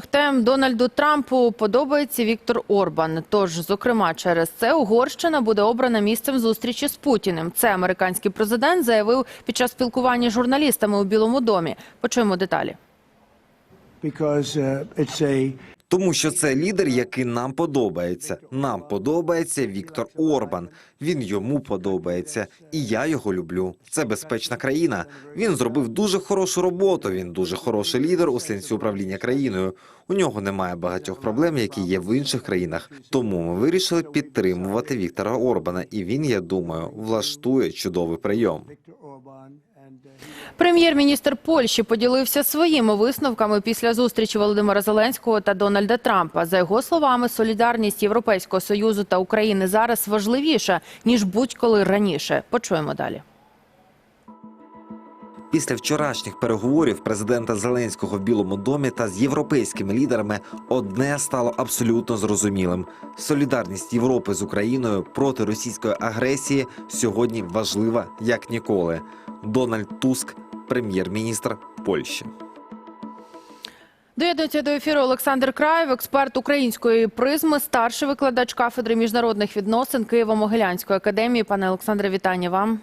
Тем Дональду Трампу подобається Віктор Орбан. Тож, зокрема, через це Угорщина буде обрана місцем зустрічі з Путіним. Це американський президент заявив під час спілкування з журналістами у Білому домі. Почуємо деталі. Тому що це лідер, який нам подобається. Нам подобається Віктор Орбан. Він йому подобається, і я його люблю. Це безпечна країна. Він зробив дуже хорошу роботу. Він дуже хороший лідер у сенсі управління країною. У нього немає багатьох проблем, які є в інших країнах. Тому ми вирішили підтримувати Віктора Орбана, і він, я думаю, влаштує чудовий прийом. Прем'єр-міністр Польщі поділився своїми висновками після зустрічі Володимира Зеленського та Дональда Трампа. За його словами, солідарність Європейського союзу та України зараз важливіша ніж будь-коли раніше. Почуємо далі. Після вчорашніх переговорів президента Зеленського в Білому домі та з європейськими лідерами одне стало абсолютно зрозумілим: солідарність Європи з Україною проти російської агресії сьогодні важлива як ніколи. Дональд Туск, прем'єр-міністр Польщі. Доєднується до ефіру Олександр Краєв, експерт української призми, старший викладач кафедри міжнародних відносин Києво-Могилянської академії. Пане Олександре, вітання вам.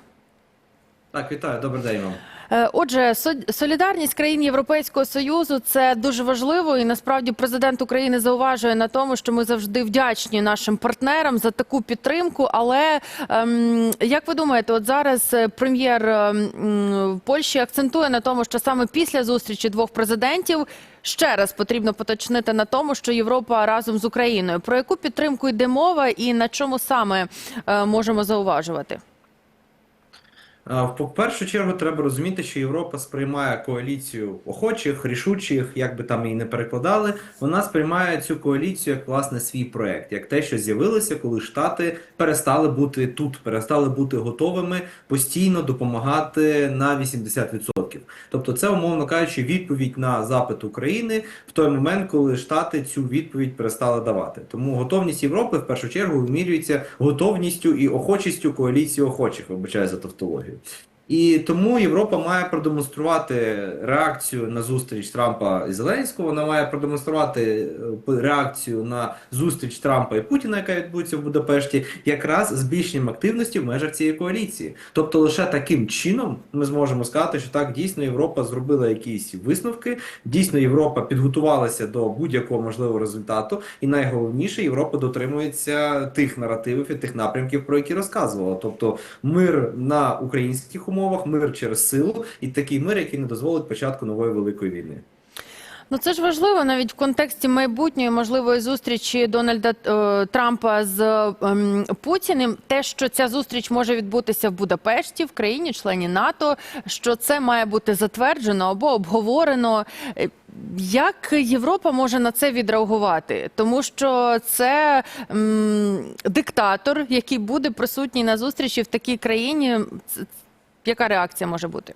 Так, вітаю, добрий день вам. Е, Отже, солідарність країн Європейського союзу це дуже важливо, і насправді президент України зауважує на тому, що ми завжди вдячні нашим партнерам за таку підтримку. Але ем, як ви думаєте, от зараз е, прем'єр ем, Польщі акцентує на тому, що саме після зустрічі двох президентів ще раз потрібно поточнити на тому, що Європа разом з Україною. Про яку підтримку йде мова, і на чому саме е, можемо зауважувати? В першу чергу треба розуміти, що Європа сприймає коаліцію охочих, рішучих, як би там її не перекладали. Вона сприймає цю коаліцію як власне свій проект, як те, що з'явилося, коли Штати перестали бути тут, перестали бути готовими постійно допомагати на 80%. Тобто, це умовно кажучи, відповідь на запит України в той момент, коли Штати цю відповідь перестали давати. Тому готовність Європи в першу чергу вимірюється готовністю і охочістю коаліції охочих, вибачаю за тавтологію. Thank you. І тому Європа має продемонструвати реакцію на зустріч Трампа і Зеленського. Вона має продемонструвати е, реакцію на зустріч Трампа і Путіна, яка відбудеться в Будапешті, якраз збільшенням активності в межах цієї коаліції. Тобто, лише таким чином ми зможемо сказати, що так дійсно Європа зробила якісь висновки. Дійсно, Європа підготувалася до будь-якого можливого результату, і найголовніше, Європа дотримується тих наративів і тих напрямків, про які розказувала. Тобто мир на українських умовах, мир через силу, і такий мир, який не дозволить початку нової великої війни. Ну це ж важливо навіть в контексті майбутньої можливої зустрічі Дональда е, Трампа з ем, Путіним. Те, що ця зустріч може відбутися в Будапешті, в країні, члені НАТО, що це має бути затверджено або обговорено. Е, Як Європа може на це відреагувати? Тому що це м, диктатор, який буде присутній на зустрічі в такій країні. Яка реакція може бути?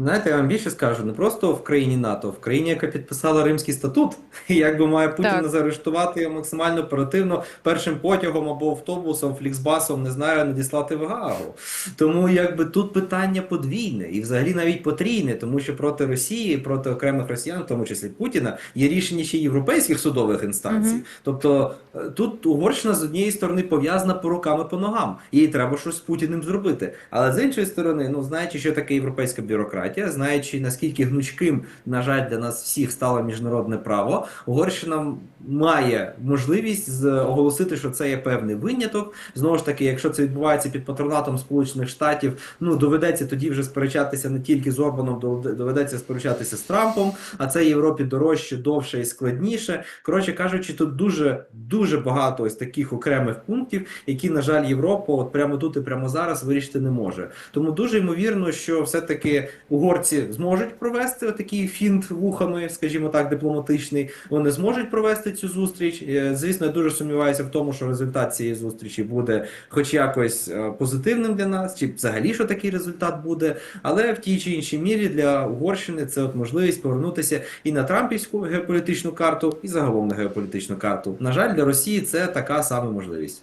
Знаєте, я вам більше скажу, не просто в країні НАТО, в країні, яка підписала Римський статут, і якби має Путіна Так. заарештувати його максимально оперативно першим потягом або автобусом, фліксбасом, не знаю, надіслати в Гаагу. Тому якби тут питання подвійне і взагалі навіть потрійне, тому що проти Росії, проти окремих росіян, в тому числі Путіна, є рішення ще європейських судових інстанцій. Мгм. Тобто е, тут Угорщина з однієї сторони пов'язана по руками по ногам, їй треба щось з Путіним зробити. Але з іншої сторони, ну знаючи, що таке європейська бюрократія, знаючи наскільки гнучким, на жаль, для нас всіх стало міжнародне право, Угорщина має можливість оголосити, що це є певний виняток. Знову ж таки, якщо це відбувається під патронатом Сполучених Штатів, ну доведеться тоді вже сперечатися не тільки з Орбаном, довед- доведеться сперечатися з Трампом, а це Європі дорожче, довше і складніше. Коротше кажучи, тут дуже дуже багато ось таких окремих пунктів, які, на жаль, Європа от прямо тут і прямо зараз вирішити не може. Тому дуже ймовірно, що все-таки угорці зможуть провести такий фінт вухами, скажімо так, дипломатичний. Вони зможуть провести цю зустріч. Е, Звісно, я дуже сумніваюся в тому, що результат цієї зустрічі буде, хоч якось е, позитивним для нас, чи взагалі що такий результат буде. Але в тій чи іншій мірі для Угорщини це от можливість повернутися і на Трампівську геополітичну карту, і загалом на геополітичну карту. На жаль, для Росії це така сама можливість.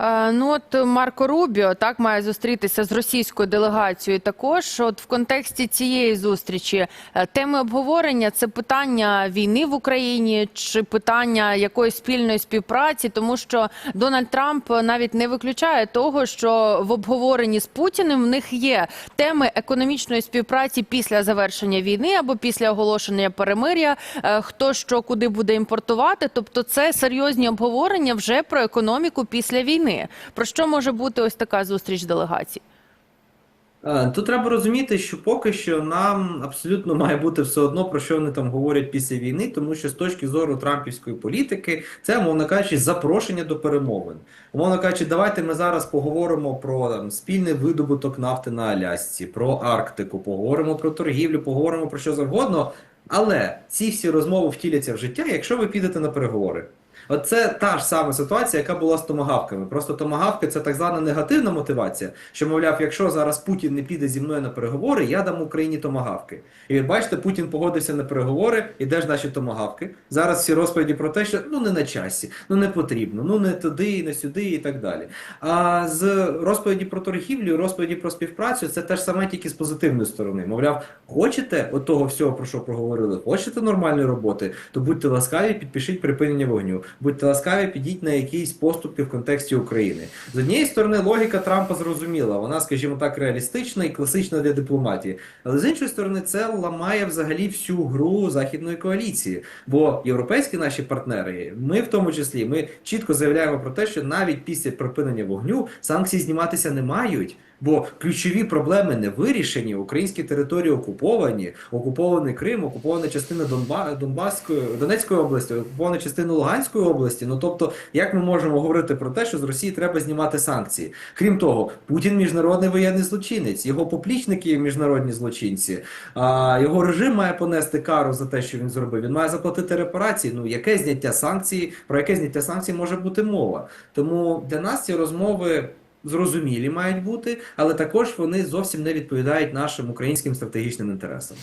Е, Ну от Марко Рубіо так має зустрітися з російською делегацією. Також от в контексті цієї зустрічі е, теми обговорення це питання війни в Україні чи питання якоїсь спільної співпраці, тому що Дональд Трамп навіть не виключає того, що в обговоренні з Путіним в них є теми економічної співпраці після завершення війни або після оголошення перемир'я. е, Хто що куди буде імпортувати? Тобто, це серйозні обговорення вже про економіку після війни. Про що може бути ось така зустріч делегацій? Е, Тут треба розуміти, що поки що нам абсолютно має бути все одно, про що вони там говорять після війни, тому що з точки зору трампівської політики це, умовно кажучи, запрошення до перемовин. Умовно кажучи, давайте ми зараз поговоримо про там, спільний видобуток нафти на Алясці, про Арктику, поговоримо про торгівлю, поговоримо про що завгодно. Але ці всі розмови втіляться в життя, якщо ви підете на переговори. От це та ж сама ситуація, яка була з томагавками. Просто томагавки це так звана негативна мотивація, що, мовляв, якщо зараз Путін не піде зі мною на переговори, я дам Україні томагавки. І от бачите, Путін погодився на переговори, і де ж наші томагавки? Зараз всі розповіді про те, що ну не на часі, ну не потрібно, ну не туди, не сюди і так далі. А з розповіді про торгівлю, розповіді про співпрацю, це те ж саме тільки з позитивної сторони. Мовляв, хочете от того всього, про що проговорили, хочете нормальної роботи, то будьте ласкаві, підпишіть припинення вогню. Будьте ласкаві, підіть на якісь поступки в контексті України. З однієї сторони, логіка Трампа зрозуміла, вона, скажімо так, реалістична і класична для дипломатії. Але з іншої сторони, це ламає взагалі всю гру західної коаліції. Бо європейські наші партнери, ми в тому числі, ми чітко заявляємо про те, що навіть після припинення вогню санкції зніматися не мають. Бо ключові проблеми не вирішені, українські території окуповані, окупований Крим, окупована частина Донба... Донбаської, Донецької області, окупована частина Луганської області. Ну тобто, як ми можемо говорити про те, що з Росії треба знімати санкції? Крім того, Путін міжнародний воєнний злочинець, його поплічники міжнародні злочинці. А його режим має понести кару за те, що він зробив. Він має заплатити репарації. Ну яке зняття санкцій, про яке зняття санкцій може бути мова? Тому для нас ці розмови. Зрозумілі мають бути, але також вони зовсім не відповідають нашим українським стратегічним інтересам.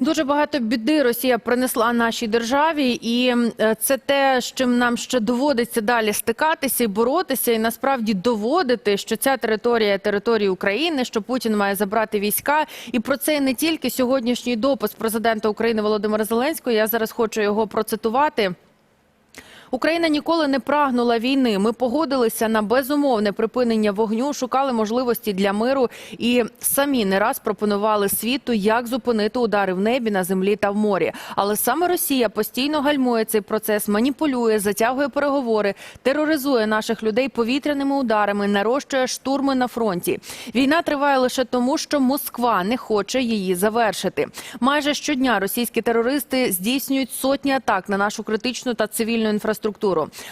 Дуже багато біди Росія принесла нашій державі, і е, це те, з чим нам ще доводиться далі стикатися і боротися, і насправді доводити, що ця територія територія України, що Путін має забрати війська. І про це не тільки сьогоднішній допис президента України Володимира Зеленського. Я зараз хочу його процитувати. Україна ніколи не прагнула війни. Ми погодилися на безумовне припинення вогню, шукали можливості для миру і самі не раз пропонували світу, як зупинити удари в небі, на землі та в морі. Але саме Росія постійно гальмує цей процес, маніпулює, затягує переговори, тероризує наших людей повітряними ударами, нарощує штурми на фронті. Війна триває лише тому, що Москва не хоче її завершити. Майже щодня російські терористи здійснюють сотні атак на нашу критичну та цивільну інфраструктуру.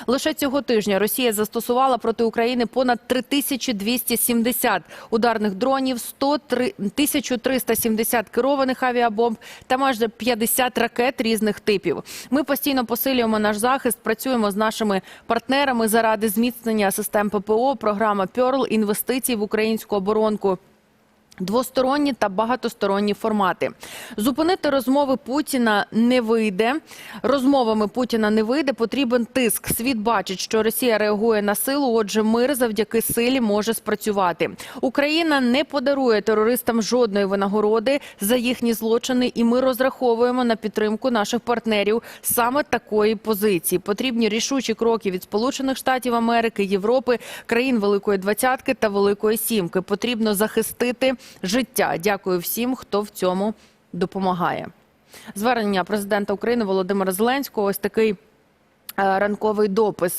Лише цього тижня Росія застосувала проти України понад 3270 ударних дронів, 103 1370 керованих авіабомб та майже 50 ракет різних типів. Ми постійно посилюємо наш захист, працюємо з нашими партнерами заради зміцнення систем ППО. Програма Пьорл інвестицій в українську оборонку. Двосторонні та багатосторонні формати. Зупинити розмови Путіна не вийде. Розмовами Путіна не вийде. Потрібен тиск. Світ бачить, що Росія реагує на силу. Отже, мир завдяки силі може спрацювати. Україна не подарує терористам жодної винагороди за їхні злочини, і ми розраховуємо на підтримку наших партнерів саме такої позиції. Потрібні рішучі кроки від Сполучених Штатів Америки, Європи, країн Великої Двадцятки та Великої Сімки. Потрібно захистити життя. Дякую всім, хто в цьому допомагає. Звернення президента України Володимира Зеленського. Ось такий е, ранковий допис.